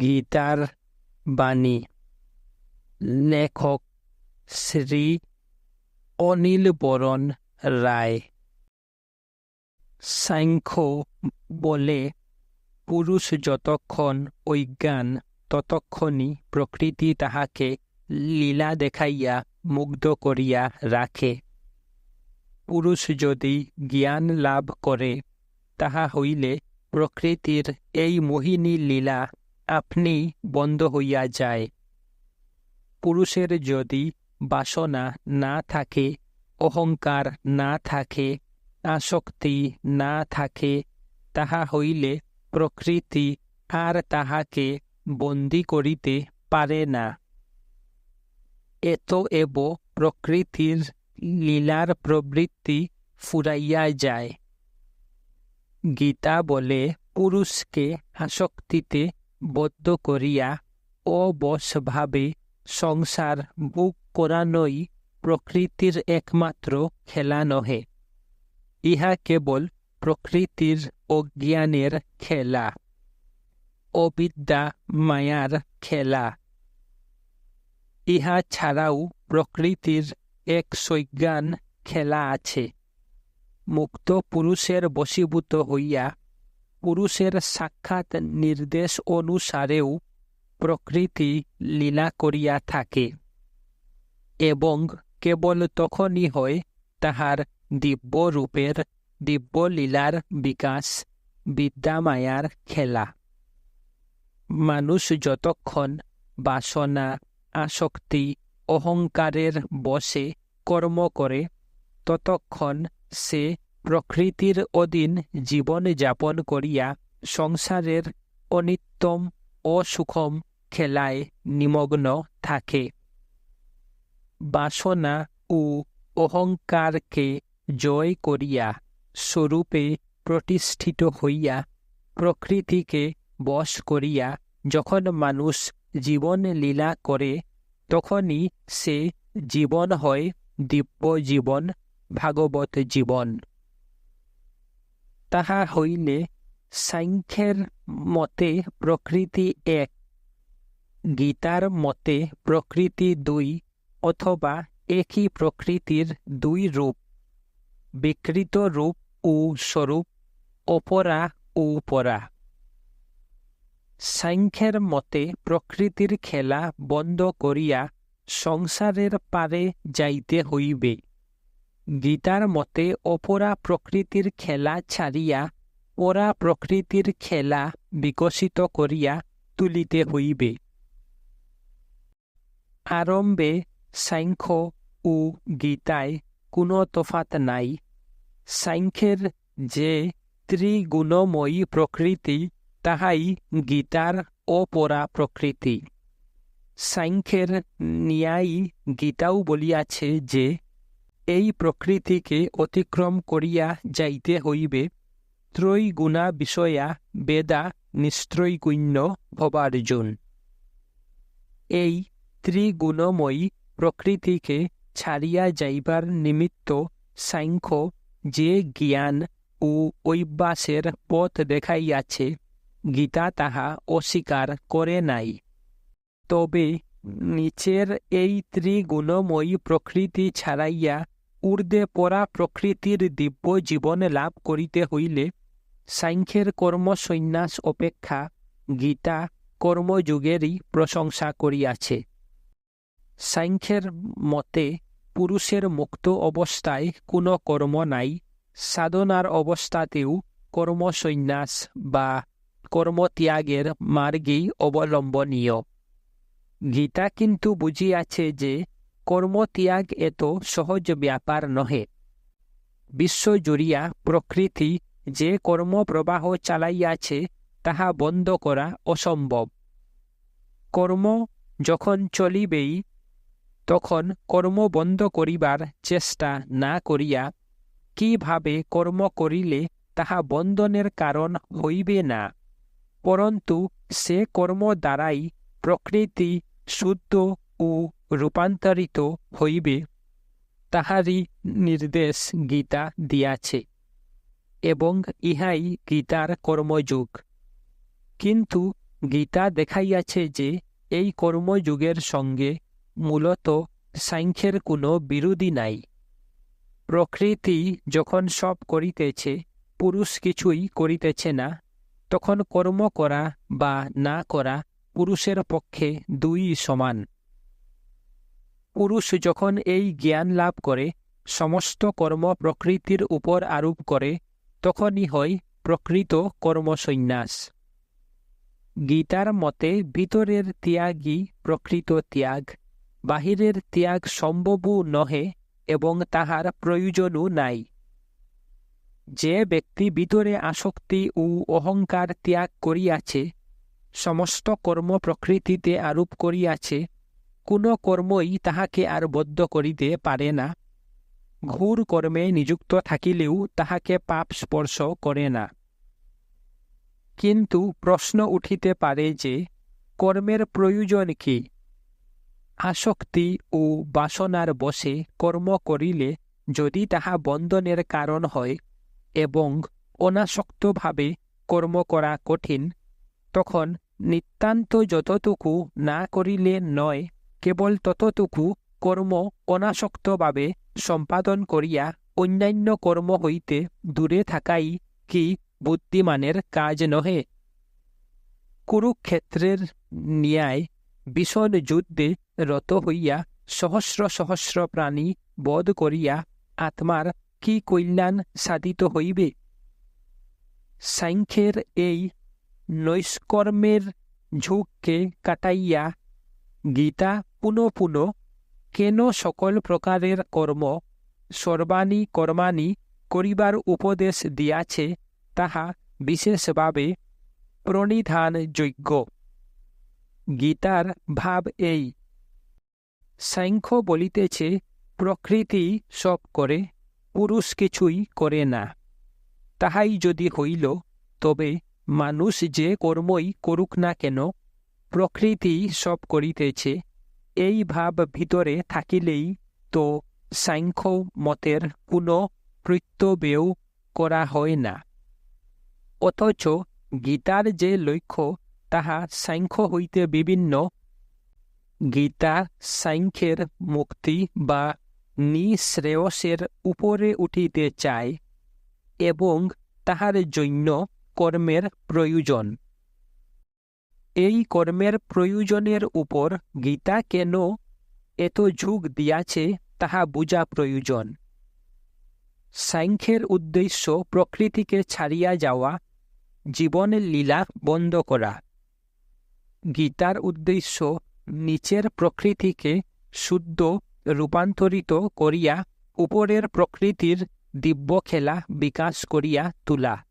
গীতার বাণী, লেখক শ্রী অনিল বরণ রায়। সাংখ্য বলে, পুরুষ যতক্ষণ অজ্ঞান, ততক্ষণই প্রকৃতি তাহাকে লীলা দেখাইয়া মুগ্ধ করিয়া রাখে। পুরুষ যদি জ্ঞান লাভ করে, তাহা হইলে প্রকৃতির এই মোহিনী লীলা আপনি বন্ধ হইয়া যায়। পুরুষের যদি বাসনা না থাকে, অহংকার না থাকে, আসক্তি না থাকে, তাহা হইলে প্রকৃতি আর তাহাকে বন্দী করিতে পারে না। এত এব প্রকৃতির লীলার প্রবৃত্তি ফুরাইয়া যায়। গীতা বলে, পুরুষকে আসক্তিতে বদ্ধ করিয়া অবশভাবে সংসার বুক করানোই প্রকৃতির একমাত্র খেলা নহে। ইহা কেবল প্রকৃতির অজ্ঞানের খেলা, অবিদ্যা মায়ার খেলা। ইহা ছাড়াও প্রকৃতির এক সৈজ্ঞান খেলা আছে। মুক্ত পুরুষের বশীভূত হইয়া পুরুষের সাক্ষাৎ নির্দেশ অনুসারেও প্রকৃতি লীলা করিয়া থাকে এবং কেবল তখনই হয় তাহার দিব্য রূপের দিব্য লীলার বিকাশ, বিদ্যামায়ার খেলা। মানুষ যতক্ষণ বাসনা, আসক্তি, অহংকারের বসে কর্ম করে, ততক্ষণ সে প্রকৃতির অধীন জীবন যাপন করিয়া সংসারের অনিত্যম অসুখম খেলায় নিমগ্ন থাকে। বাসনা ও অহংকারকে জয় করিয়া স্বরূপে প্রতিষ্ঠিত হইয়া প্রকৃতিকে বশ করিয়া যখন মানুষ জীবন লীলা করে, তখনই সে জীবন হয় দিব্য জীবন ভাগবত জীবন। তাহা হইলে সাংখ্যের মতে প্রকৃতি এক, গীতার মতে প্রকৃতি দুই অথবা একই প্রকৃতির দুই রূপ, বিকৃত রূপ ও স্বরূপ, অপরা ও পরা। সাংখ্যের মতে প্রকৃতির খেলা বন্ধ করিয়া সংসারের পারে যাইতে হইবে। গীতার মতে অপরা প্রকৃতির খেলা ছাড়িয়া, পরা প্রকৃতির খেলা বিকশিত করিয়া তুলিতে হইবে। আরম্ভে সাংখ্য ও গীতায় কোনো তফাত নাই। সাংখ্যের যে ত্রিগুণময়ী প্রকৃতি, তাহাই গীতার অপরা প্রকৃতি। সাংখ্যের ন্যায় গীতাও বলিয়াছে যে এই প্রকৃতিকে অতিক্রম করিয়া যাইতে হইবে। ত্রৈগুণা বিষয়া বেদা নিস্ত্রৈগুণ্য ভবার্জুন। এই ত্রিগুণময়ী প্রকৃতিকে ছাড়িয়া যাইবার নিমিত্ত সাংখ্য, যে জ্ঞান ও ঐবাসের পথ দেখাইয়াছে, গীতা তাহা অস্বীকার করে নাই। তবে নিচের এই ত্রিগুণময়ী প্রকৃতি ছাড়াইয়া ঊর্ধ্বে পরা প্রকৃতির দিব্য জীবন লাভ করিতে হইলে সাংখ্যের কর্মসন্ন্যাস অপেক্ষা গীতা কর্মযুগেরই প্রশংসা করিয়াছে সাংখ্যের মতে পুরুষের মুক্ত অবস্থায় কোনো কর্ম নাই সাধনার অবস্থাতেও কর্মসন্ন্যাস বা কর্মত্যাগের মার্গেই অবলম্বনীয় গীতা কিন্তু বুঝিয়াছে যে কর্মত্যাগ এত সহজ ব্যাপার নহে। বিশ্বজুড়িয়া প্রকৃতি যে কর্মপ্রবাহ চালাইয়াছে, তাহা বন্ধ করা অসম্ভব। কর্ম যখন চলিবেই, তখন কর্ম বন্ধ করিবার চেষ্টা না করিয়া, কীভাবে কর্ম করিলে তাহা বন্ধনের কারণ হইবে না। পরন্তু সে কর্ম দ্বারাই প্রকৃতি শুদ্ধ ও রূপান্তরিত হইবে, তাহারই নির্দেশ গীতা দিয়াছে এবং ইহাই গীতার কর্মযুগ। কিন্তু গীতা দেখাইয়াছে যে এই কর্মযুগের সঙ্গে মূলত সাংখ্যের কোনো বিরোধী নাই। প্রকৃতি যখন সব করিতেছে, পুরুষ কিছুই করিতেছে না, তখন কর্ম করা বা না করা পুরুষের পক্ষে দুই সমান। পুরুষ যখন এই জ্ঞান লাভ করে, সমস্ত কর্ম প্রকৃতির উপর আরোপ করে, তখনই হয় প্রকৃত কর্মসন্ন্যাস। গীতার মতে ভিতরের ত্যাগই প্রকৃত ত্যাগ, বাহিরের ত্যাগ সম্ভবও নহে এবং তাহার প্রয়োজনও নাই। যে ব্যক্তি ভিতরে আসক্তি ও অহংকার ত্যাগ করিয়াছে, সমস্ত কর্ম প্রকৃতিতে আরোপ করিয়াছে কোনো কর্মই তাহাকে আর বদ্ধ করিতে পারে না। ঘুর কর্মে নিযুক্ত থাকিলেও তাহাকে পাপ স্পর্শ করে না। কিন্তু প্রশ্ন উঠিতে পারে যে, কর্মের প্রয়োজন কি? আসক্তি ও বাসনার বসে কর্ম করিলে যদি তাহা বন্ধনের কারণ হয় এবং অনাসক্তভাবে কর্ম করা কঠিন, তখন নিতান্ত যতটুকু না করিলে নয় কেবল ততটুকু কর্ম অনাসক্তভাবে সম্পাদন করিয়া অন্যান্য কর্ম হইতে দূরে থাকাই কি বুদ্ধিমানের কাজ নহে? কুরুক্ষেত্রের ন্যায় ভীষণ যুদ্ধে রত হইয়া সহস্র সহস্র প্রাণী বধ করিয়া আত্মার কি কল্যাণ সাধিত হইবে? সাংখ্যের এই নৈষ্কর্মের ঝুঁককে কাটাইয়া গীতা পুনঃ পুনঃ, কেন সকল প্রকারের কর্ম সর্বাণী কর্মাণী করিবার উপদেশ দিয়াছে তাহা বিশেষভাবে প্রণিধানযোগ্য। গীতার ভাব এই, সাংখ্য বলিতেছে, প্রকৃতি সব করে, পুরুষ কিছুই করে না। তাহাই যদি হইল, তবে মানুষ যে কর্মই করুক না কেন প্রকৃতি সব করিতেছে, এই ভাব ভিতরে থাকিলেই তো সাংখ্য মতের পুনঃ কৃত্যবেও করা হয় না। অথচ গীতার যে লক্ষ্য, তাহা সাংখ্য হইতে বিভিন্ন। গীতা সাংখ্যের মুক্তি বা নিঃশ্রেয়সের উপরে উঠিতে চায় এবং তাহার জন্য কর্মের প্রয়োজন। এই কর্মের প্রয়োজনের উপর গীতা কেন এত যুগ দিয়াছে তাহা বুঝা প্রয়োজন। সাংখ্যের উদ্দেশ্য প্রকৃতিকে ছাড়িয়া যাওয়া জীবনের লীলা বন্ধ করা। গীতার উদ্দেশ্য নিচের প্রকৃতিকে শুদ্ধ, রূপান্তরিত করিয়া, উপরের প্রকৃতির দিব্য খেলা বিকাশ করিয়া তোলা।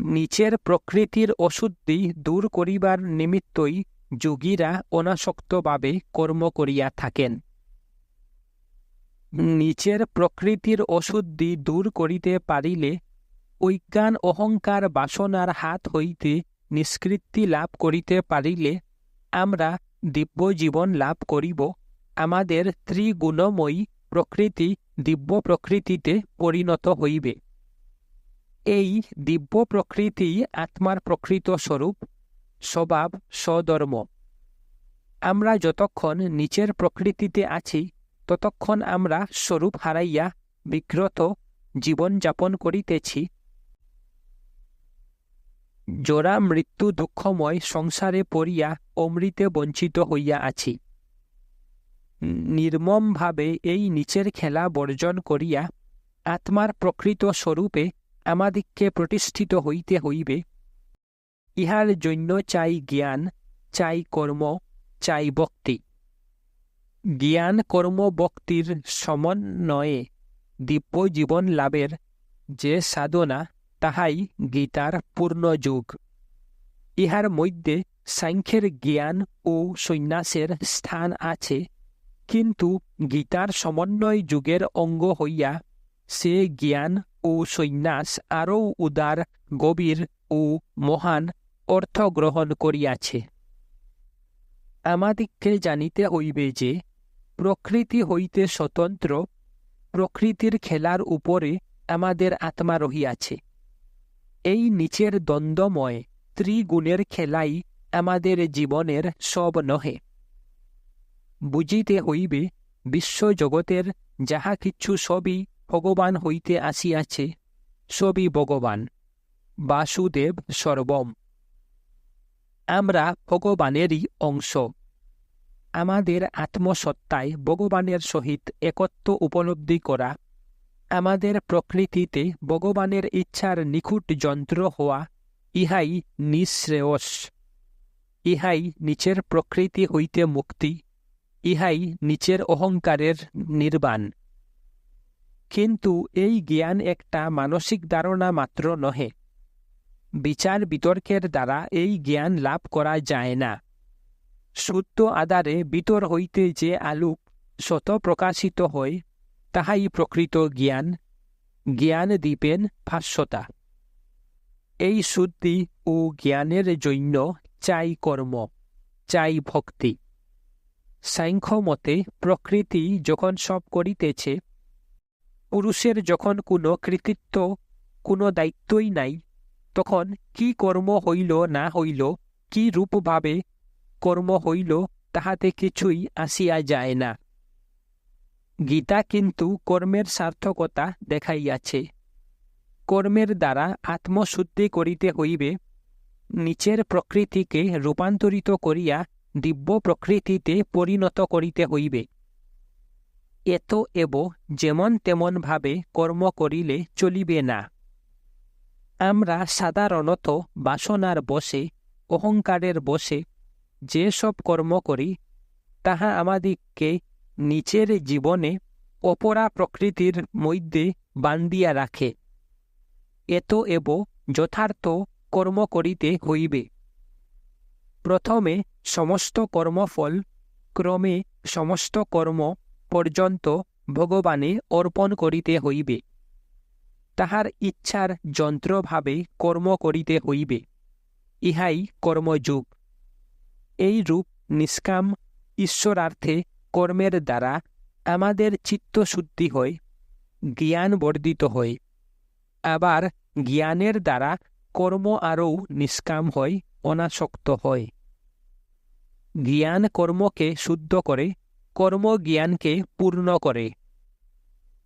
নিচের প্রকৃতির অশুদ্ধি দূর করিবার নিমিত্তই যোগীরা অনাসক্তভাবে কর্ম করিয়া থাকেন। নিচের প্রকৃতির অশুদ্ধি দূর করিতে পারিলে অজ্ঞান অহংকার বাসনার হাত হইতে নিষ্কৃতি লাভ করিতে পারিলে আমরা দিব্য জীবন লাভ করিব। আমাদের ত্রিগুণময়ী প্রকৃতি দিব্য প্রকৃতিতে পরিণত হইবে। এই দিব্য প্রকৃতি আত্মার প্রকৃত স্বরূপ, স্বভাব, স্বধর্ম। আমরা যতক্ষণ নিচের প্রকৃতিতে আছি, ততক্ষণ আমরা স্বরূপ হারাইয়া বিগ্রত জীবনযাপন করিতেছি। জোড়া মৃত্যু দুঃখময় সংসারে পড়িয়া অমৃতে বঞ্চিত হইয়া আছি। নির্মমভাবে এই নিচের খেলা বর্জন করিয়া আত্মার প্রকৃত স্বরূপে আমাদিগকে প্রতিষ্ঠিত হইতে হইবে। ইহার জন্য চাই জ্ঞান, চাই কর্ম, চাই ভক্তি। জ্ঞান, কর্ম, ভক্তির সমন্বয়ে দিব্য জীবন লাভের যে সাধনা, তাহাই গীতার পূর্ণ যুগ। ইহার মধ্যে সাংখ্যের জ্ঞান ও সন্ন্যাসের স্থান আছে, কিন্তু গীতার সমন্বয় যুগের অঙ্গ হইয়া সে জ্ঞান ও সন্ন্যাস আরও উদার, গভীর ও মহান অর্থ গ্রহণ করিয়াছে। আমাদিগকে জানিতে হইবে যে, প্রকৃতি হইতে স্বতন্ত্র, প্রকৃতির খেলার উপরে আমাদের আত্মা রহিয়াছে। এই নিচের দ্বন্দ্বময় ত্রিগুণের খেলাই আমাদের জীবনের সব নহে। বুঝিতে হইবে, বিশ্বজগতের যাহা কিছু সবই ভগবান হইতে আসিয়াছে, সবই ভগবান। বাসুদেব সর্বম। আমরা ভগবানেরই অংশ। আমাদের আত্মসত্তায় ভগবানের সহিত একত্ব উপলব্ধি করা, আমাদের প্রকৃতিতে ভগবানের ইচ্ছার নিখুঁট যন্ত্র হওয়া, ইহাই নিঃশ্রেয়স। ইহাই নিচের প্রকৃতি হইতে মুক্তি, ইহাই নিচের অহংকারের নির্বাণ। কিন্তু এই জ্ঞান একটা মানসিক ধারণা মাত্র নহে। বিচার বিতর্কের দ্বারা এই জ্ঞান লাভ করা যায় না। শুদ্ধ আধারে বিতর হইতে যে আলোক শত প্রকাশিত হয়, তাহাই প্রকৃত জ্ঞান জ্ঞান দ্বীপেন ভাষ্যতা। এই শুদ্ধি ও জ্ঞানের জন্য চাই কর্ম, চাই ভক্তি। সাংখ্য মতে প্রকৃতি যখন সব করিতেছে পুরুষের যখন কোনো কৃতিত্ব, কোনো দায়িত্বই নাই, তখন কি কর্ম হইল না হইল, কি রূপভাবে কর্ম হইল তাহাতে কিছুই আসিয়া যায় না। গীতা কিন্তু কর্মের সার্থকতা দেখাইয়াছে। কর্মের দ্বারা আত্মশুদ্ধি করিতে হইবে, নিচের প্রকৃতিকে রূপান্তরিত করিয়া দিব্য প্রকৃতিতে পরিণত করিতে হইবে। এত এব যেমন তেমনভাবে কর্ম করিলে চলিবে না। আমরা সাধারণত বাসনার বসে, অহংকারের বসে যে সব কর্ম করি, তাহা আমাদিগকে নিচের জীবনে অপরা প্রকৃতির মধ্যে বান্দিয়া রাখে। এত এব যথার্থ কর্ম করিতে হইবে। প্রথমে সমস্ত কর্মফল, ক্রমে সমস্ত কর্ম পর্যন্ত ভগবানে অর্পণ করিতে হইবে। তাহার ইচ্ছার যন্ত্রভাবে কর্ম করিতে হইবে। ইহাই কর্মযুগ। এই রূপ নিষ্কাম ঈশ্বরার্থে কর্মের দ্বারা আমাদের চিত্তশুদ্ধি হয়, জ্ঞান বর্ধিত হয়। আবার জ্ঞানের দ্বারা কর্ম আরও নিষ্কাম হয়, অনাসক্ত হয়। জ্ঞান কর্মকে শুদ্ধ করে কর্ম জ্ঞানকে পূর্ণ করে।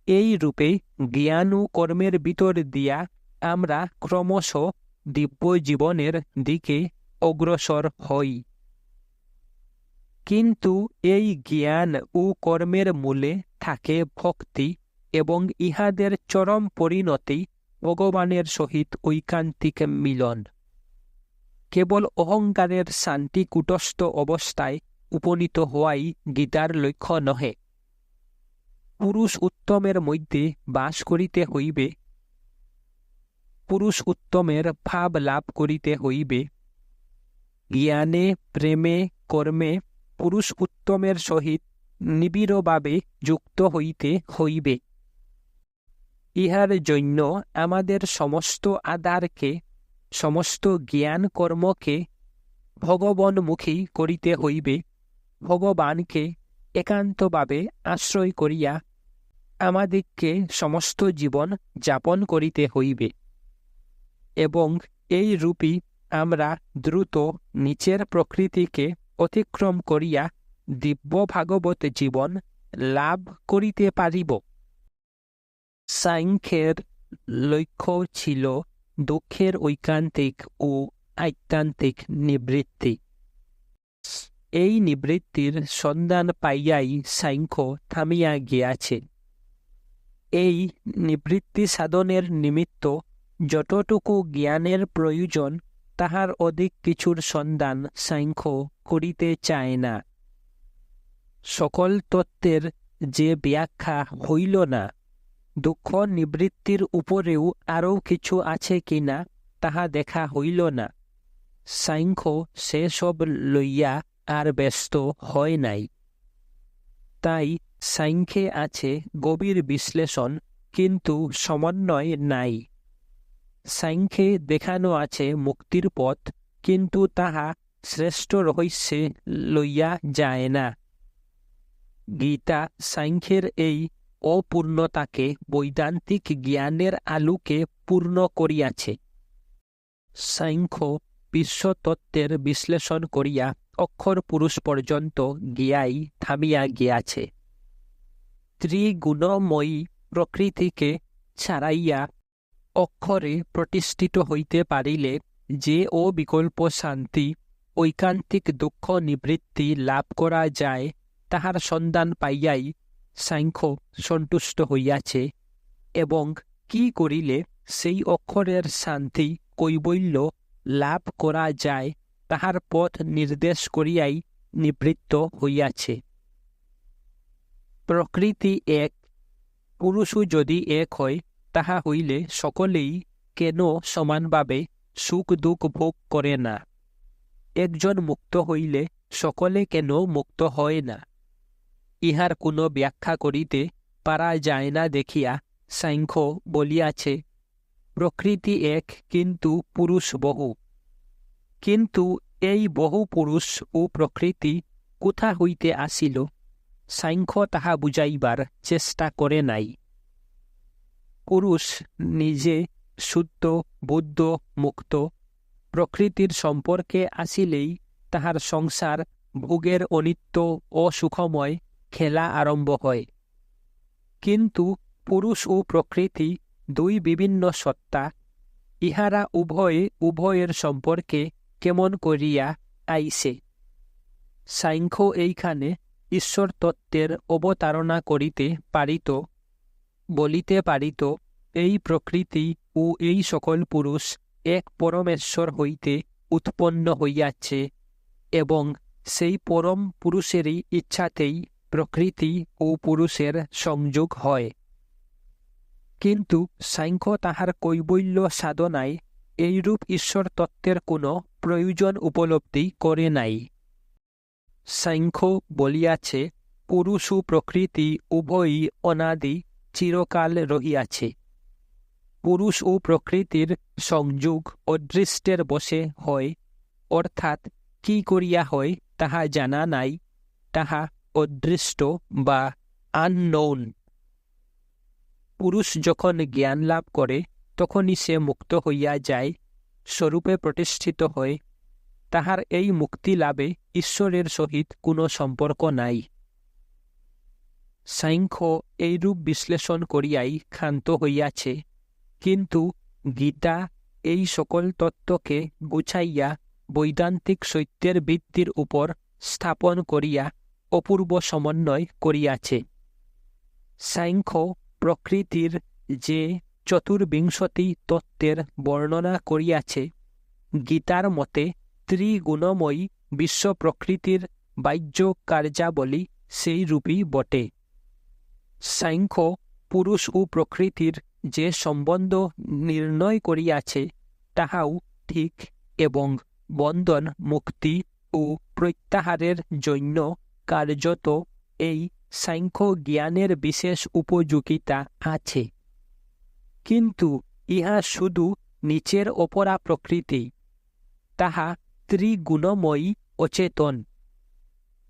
এই রূপে জ্ঞান ও কর্মের ভিতর দিয়া আমরা ক্রমশ দিব্য জীবনের দিকে অগ্রসর হই। কিন্তু এই জ্ঞান ও কর্মের মূলে থাকে ভক্তি এবং ইহাদের চরম পরিণতি ভগবানের সহিত ঐকান্তিক মিলন। কেবল অহংকারের শান্তি কুটস্থ অবস্থায় উপনীত হওয়াই গীতার লক্ষ্য নহে। পুরুষ উত্তমের মধ্যে বাস করিতে হইবে। পুরুষ উত্তমের ভাব লাভ করিতে হইবে। জ্ঞানে, প্রেমে, কর্মে পুরুষ উত্তমের সহিত নিবিড়ভাবে যুক্ত হইতে হইবে। ইহার জন্য আমাদের সমস্ত আধারকে সমস্ত জ্ঞান কর্মকে ভগবানমুখী করিতে হইবে। ভগবানকে একান্তভাবে আশ্রয় করিয়া আমাদিগকে সমস্ত জীবন যাপন করিতে হইবে। এবং এই রূপী আমরা দ্রুত নিচের প্রকৃতিকে অতিক্রম করিয়া দিব্য ভাগবত জীবন লাভ করিতে পারিব। সাংখ্যের লক্ষ্য ছিল দুঃখের ঐকান্তিক ও আত্যান্তিক নিবৃত্তি। এই নিবৃত্তির সন্ধান পাইয়াই সাংখ্য থামিয়া গিয়াছে। এই নিবৃত্তি সাধনের নিমিত্ত যতটুকু জ্ঞানের প্রয়োজন, তাহার অধিক কিছুর সন্ধান সাংখ্য করিতে চায় না। সকল তত্ত্বের যে ব্যাখ্যা হইল না, দুঃখ নিবৃত্তির উপরেও আরও কিছু আছে কি না, তাহা দেখা হইল না। সাংখ্য সেসব লইয়া আর ব্যস্ত হয় নাই। তাই সাংখ্যে আছে গভীর বিশ্লেষণ, কিন্তু সমন্বয় নাই। সাংখ্যে দেখানো আছে মুক্তির পথ, কিন্তু তাহা শ্রেষ্ঠ রহস্যে লইয়া যায় না। গীতা সাংখ্যের এই অপূর্ণতাকে বৈদান্তিক জ্ঞানের আলোকে পূর্ণ করিয়াছে। সাংখ্য বিশ্বতত্ত্বের বিশ্লেষণ করিয়া অক্ষর পুরুষ পর্যন্ত গিয়াই থামিয়া গিয়াছে। ত্রিগুণময়ী প্রকৃতিকে ছাড়াইয়া অক্ষরে প্রতিষ্ঠিত হইতে পারিলে যে ও বিকল্প শান্তি, ঐকান্তিক দুঃখ নিবৃত্তি লাভ করা যায়, তাহার সন্ধান পাইয়াই সাংখ্য সন্তুষ্ট হইয়াছে এবং কি করিলে সেই অক্ষরের শান্তি, কৈবল্য লাভ করা যায় তাহার পথ নির্দেশ করিয়াই নিবৃত্ত হইয়াছে। প্রকৃতি এক, পুরুষও যদি এক হয়, তাহা হইলে সকলেই কেন সমানভাবে সুখ দুঃখ ভোগ করে না? একজন মুক্ত হইলে সকলে কেন মুক্ত হয় না? ইহার কোনো ব্যাখ্যা করিতে পারা যায় না দেখিয়া সাংখ্য বলিয়াছে, প্রকৃতি এক কিন্তু পুরুষ বহু। কিন্তু এই বহু পুরুষ ও প্রকৃতি কোথা হইতে আসিল? সাংখ্য তাহা বুঝাইবার চেষ্টা করে নাই। পুরুষ নিজে শুদ্ধ, বুদ্ধ, মুক্ত, প্রকৃতির সম্পর্কে আসিলেই তাহার সংসার ভোগের অনিত্য ও সুখময় খেলা আরম্ভ হয়। কিন্তু পুরুষ ও প্রকৃতি দুই বিভিন্ন সত্তা, ইহারা উভয়ে, উভয়ের সম্পর্কে কেমন করিয়া আইসে সাংখ্য এইখানে ঈশ্বর তত্ত্বের অবতারণা করিতে পারিত, বলিতে পারিত, এই প্রকৃতি ও এই সকল পুরুষ এক পরমেশ্বর হইতে উৎপন্ন হইয়াছে এবং সেই পরম পুরুষেরই ইচ্ছাতেই প্রকৃতি ও পুরুষের সংযোগ হয়। কিন্তু সাংখ্য তাহার কৈবল্য সাধনায় এইরূপ ঈশ্বর তত্ত্বের কোনো প্রয়োজন উপলব্ধি করে নাই। সাংখ্য বলিয়াছে, পুরুষ প্রকৃতি উভয়ই অনাদি চিরকাল রহিয়াছে। পুরুষ ও প্রকৃতির সংযোগ অদৃষ্টের বসে হয়, অর্থাৎ কি করিয়া হয় তাহা জানা নাই, তাহা অদৃষ্ট বা আননোন পুরুষ যখন জ্ঞান লাভ করে, তখনই সে মুক্ত হইয়া যায় স্বরূপে প্রতিষ্ঠিত হয়। তাহার এই মুক্তি লাভে ঈশ্বরের সহিত কোনো সম্পর্ক নাই। সাংখ্য এইরূপ বিশ্লেষণ করিয়াই ক্ষান্ত হইয়াছে। কিন্তু গীতা এই সকল তত্ত্বকে গুছাইয়া বৈদান্তিক সত্যের ভিত্তির উপর স্থাপন করিয়া অপূর্ব সমন্বয় করিয়াছে। সাংখ্য প্রকৃতির যে চতুর্বিংশতি তত্ত্বের বর্ণনা করিয়াছে। গীতার মতে ত্রিগুণময়ী বিশ্ব প্রকৃতির বাহ্য কার্যাবলী সেই রূপই বটে। সাংখ্য পুরুষ ও প্রকৃতির যে সম্বন্ধ নির্ণয় করিয়াছে, তাহাও ঠিক এবং বন্ধন মুক্তি ও প্রত্যাহারের জন্য কার্যত এই সাংখ্য জ্ঞানের বিশেষ উপযোগিতা আছে। কিন্তু ইহা শুধু নিচের অপরা প্রকৃতি। তাহা ত্রিগুণময়ী অচেতন।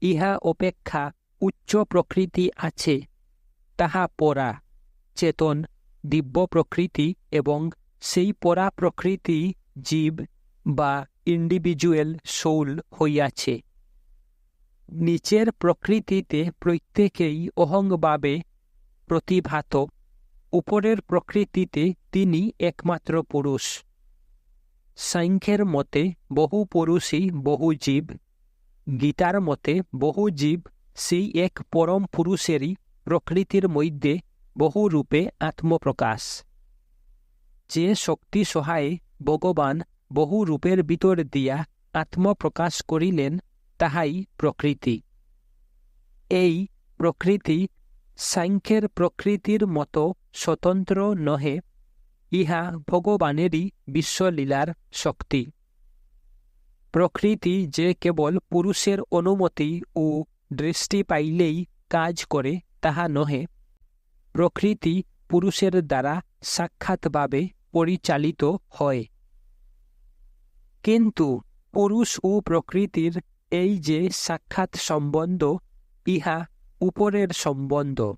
ইহা অপেক্ষা উচ্চ প্রকৃতি আছে। তাহা পরা, চেতন, দিব্য প্রকৃতি এবং সেই পরা প্রকৃতি জীব বা ইন্ডিভিজুয়াল সোল হইয়াছে। নিচের প্রকৃতিতে প্রত্যেকেই অহংভাবে প্রতিভাত। উপরের প্রকৃতিতে তিনি একমাত্র পুরুষ। সাংখ্যের মতে বহু পুরুষই বহু জীব, গীতার মতে বহু জীব সেই এক পরম পুরুষেরই প্রকৃতির মধ্যে বহু রূপে আত্মপ্রকাশ। যে শক্তি সহায়ে ভগবান বহু রূপের ভিতর দিয়া আত্মপ্রকাশ করিলেন, তাহাই প্রকৃতি। এই প্রকৃতি সাংখ্যের প্রকৃতির মতো স্বতন্ত্র নহে, ইহা ভগবানেরই বিশ্বলীলার শক্তি। প্রকৃতি যে কেবল পুরুষের অনুমতি ও দৃষ্টি পাইলেই কাজ করে, তাহা নহে। প্রকৃতি পুরুষের দ্বারা সাক্ষাৎভাবে পরিচালিত হয়। কিন্তু পুরুষ ও প্রকৃতির এই যে সাক্ষাৎ সম্বন্ধ, ইহা উপরের সম্বন্ধ।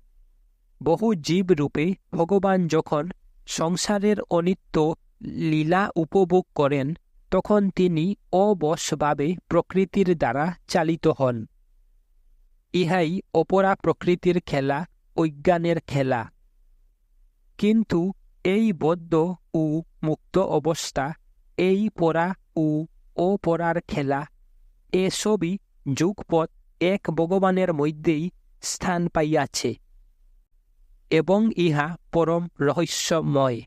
বহু জীব রূপে ভগবান যখন সংসারের অনিত্য লীলা উপভোগ করেন, তখন তিনি অবশভাবে প্রকৃতির দ্বারা চালিত হন। ইহাই অপরা প্রকৃতির খেলা, অজ্ঞানের খেলা। কিন্তু এই বদ্ধ ও মুক্ত অবস্থা, এই পরা ও অপরার খেলা, এসবই যুগপথ এক ভগবানের মধ্যেই স্থান পাইয়াছে এবং ইহা পরম রহস্যময়।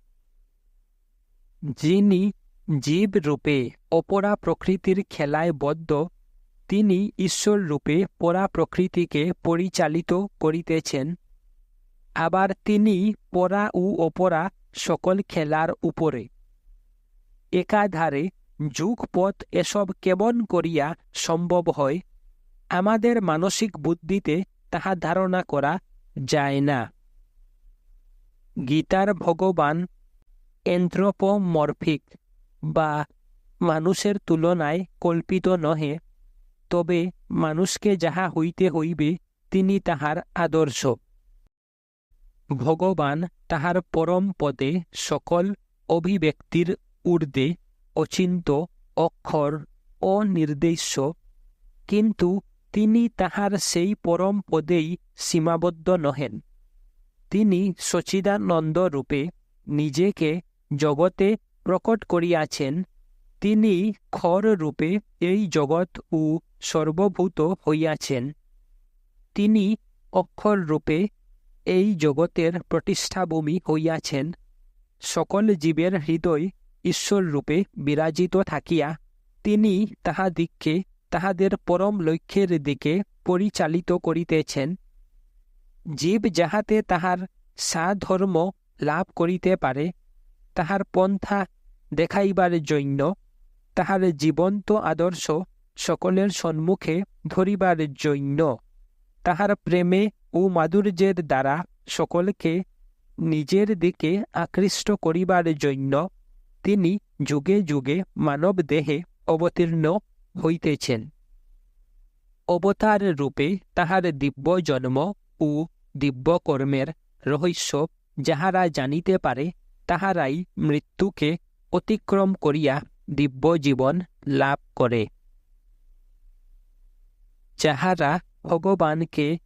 যিনি জীব রূপে অপরা প্রকৃতির খেলায় বদ্ধ, তিনি ঈশ্বর রূপে পরা প্রকৃতিকে পরিচালিত করিতেছেন। আবার তিনি পরা ও অপরা সকল খেলার উপরে। একাধারে যুগপথ এসব কেমন করিয়া সম্ভব হয়, আমাদের মানসিক বুদ্ধিতে তাহা ধারণা করা যায় না। গীতার ভগবান এন্থ্রোপমরফিক বা মানুষের তুলনায় কল্পিত নহে, তবে মানুষকে যাহা হইতে হইবে, তিনি তাহার আদর্শ। ভগবান তাহার পরম পদে সকল অভিব্যক্তির ঊর্ধ্বে অচিন্ত, অক্ষর, অনির্দেশ্য, কিন্তু তিনি তাহার সেই পরম পদেই সীমাবদ্ধ নহেন। তিনি সচিদানন্দ রূপে নিজেকে জগতে প্রকট করিয়াছেন। তিনি খর রূপে এই জগৎ ও সর্বভূত হইয়াছেন। তিনি অক্ষর রূপে এই জগতের প্রতিষ্ঠাভূমি হইয়াছেন। সকল জীবের হৃদয় ঈশ্বর রূপে বিরাজিত থাকিয়া তিনি তাহাদিগকে তাহাদের পরম লক্ষ্যের দিকে পরিচালিত করিতেছেন। জীব যাহাতে তাহার সাধর্ম লাভ করিতে পারে, তাহার পন্থা দেখাইবার জন্য, তাহার জীবন্ত আদর্শ সকলের সম্মুখে ধরিবার জন্য, তাহার প্রেমে ও মাধুর্যের দ্বারা সকলকে নিজের দিকে আকৃষ্ট করিবার জন্য, তিনি যুগে যুগে মানব দেহে অবতীর্ণ হইতেছেন। অবতার রূপে তাহার দিব্য জন্ম ও দিব্য কর্মের রহস্য যাহারা জানিতে পারে, তাহারাই মৃত্যুকে অতিক্রম করিয়া দিব্য জীবন লাভ করে। যাহারা ভগবানকে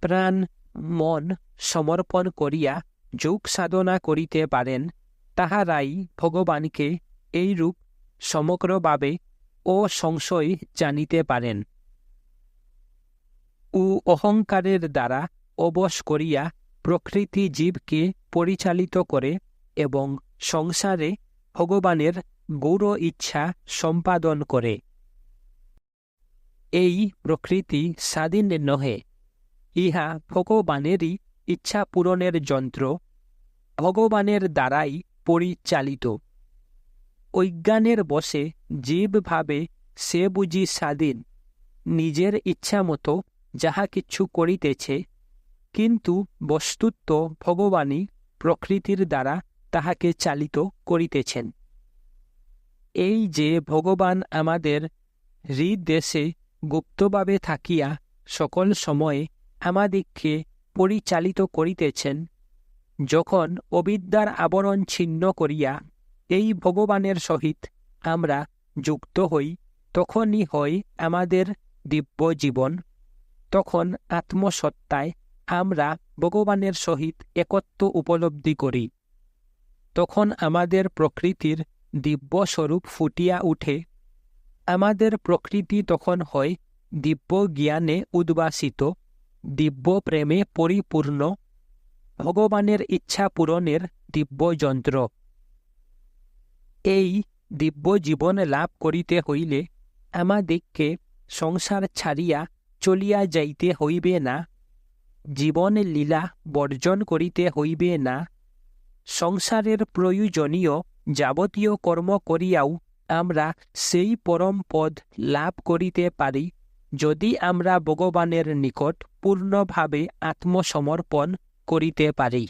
প্রাণ, মন সমর্পণ করিয়া যোগ সাধনা করিতে পারেন, তাহারাই ভগবানকে এইরূপ সমগ্রভাবে ও সংশয় জানিতে পারেন। উ অহংকারের দ্বারা অবশ করিয়া প্রকৃতি জীবকে পরিচালিত করে এবং সংসারে ভগবানের গৌর ইচ্ছা সম্পাদন করে। এই প্রকৃতি স্বাধীন নহে, ইহা ভগবানেরই ইচ্ছা পূরণের যন্ত্র, ভগবানের দ্বারাই পরিচালিত। অজ্ঞানের বসে জীব ভাবে সে বুঝি স্বাধীন, নিজের ইচ্ছা মতো যাহা কিছু করিতেছে, কিন্তু বস্তুত্ব ভগবানই প্রকৃতির দ্বারা তাহাকে চালিত করিতেছেন। এই যে ভগবান আমাদের হৃদদেশে গুপ্তভাবে থাকিয়া সকল সময়ে আমাদিগকে পরিচালিত করিতেছেন, যখন অবিদ্যার আবরণ ছিন্ন করিয়া এই ভগবানের সহিত আমরা যুক্ত হই, তখনই হয় আমাদের দিব্য জীবন। তখন আত্মসত্তায় আমরা ভগবানের সহিত একত্ব উপলব্ধি করি। তখন আমাদের প্রকৃতির দিব্য স্বরূপ ফুটিয়া উঠে। আমাদের প্রকৃতি তখন হয় দিব্য জ্ঞানে উদ্বাসিত দিব্য প্রেমে পরিপূর্ণ। ভগবানের ইচ্ছা পূরণের দিব্য যন্ত্র। এই দিব্য জীবন লাভ করিতে হইলে আমাদিগকে সংসার ছাড়িয়া চলিয়া যাইতে হইবে না, জীবন লীলা বর্জন করিতে হইবে না, সংসারের প্রয়োজনীয় যাবতীয় কর্ম করিয়াও আমরা সেই পরম পদ লাভ করিতে পারি, যদি আমরা ভগবানের নিকট পূর্ণভাবে আত্মসমর্পণ করিতে পারি।